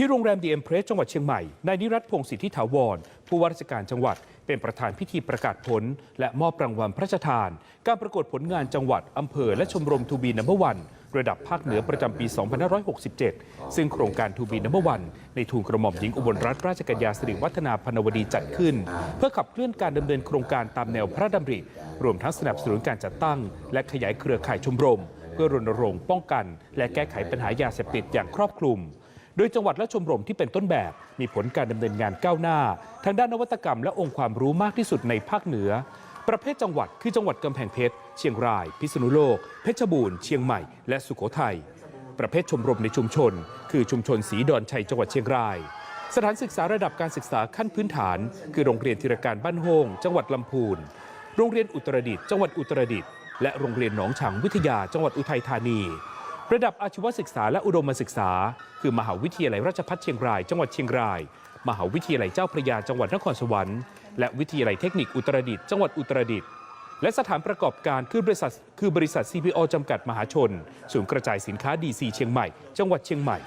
ที่โรงแรมดีเอ็มเพรสจังหวัดเชียงใหม่นายนิรัตพงศิทธิถาวร ผู้ว่าราชการจังหวัด เป็นประธานพิธีประกาศผล และมอบรางวัลพระราชทาน การประกวดผลงานจังหวัด อำเภอ และชมรมทูบีนัมเบอร์วันระดับภาคเหนือประจำปี 2567 ซึ่งโครงการทูบีนัมเบอร์วันในทูลกระหม่อมหญิงอุบลรัตนราชกัญญาสิริวัฒนาพนวดีจัดขึ้น เพื่อขับเคลื่อนการดำเนินโครงการตามแนวพระราชดำริ รวมทั้งสนับสนุนการจัดตั้ง และขยายเครือข่ายชมรม เพื่อรณรงค์ป้องกัน และแก้ไขปัญหายาเสพติดอย่างครอบคลุม โดยจังหวัดและชมรมที่เป็นต้นแบบ มีผลการดำเนินงานก้าวหน้า ทางด้านนวัตกรรมและองค์ความรู้มากที่สุดในภาคเหนือ ประเภทจังหวัดคือจังหวัดกำแพงเพชร เชียงราย พิษณุโลก เพชรบูรณ์ เชียงใหม่ และสุโขทัย ประเภทชมรมในชุมชน คือชุมชนสีดอนชัยจังหวัดเชียงรายสถานศึกษาระดับการศึกษาขั้นพื้นฐาน คือโรงเรียนธีรการบ้านโฮงจังหวัดลำพูน โรงเรียนอุตรดิตถ์จังหวัดอุตรดิตถ์และโรงเรียนหนองฉางวิทยาจังหวัดอุทัยธานี ระดับอาชีวศึกษาและอุดมศึกษา คือมหาวิทยาลัยราชภัฏเชียงราย จังหวัดเชียงราย มหาวิทยาลัยเจ้าพระยาจังหวัดนครสวรรค์และวิทยาลัยเทคนิคอุตรดิตถ์จังหวัดอุตรดิตถ์และสถานประกอบการคือบริษัทคือบริษัท CPO จำกัดมหาชน ศูนย์กระจายสินค้าดีซีเชียงใหม่ จังหวัดเชียงใหม่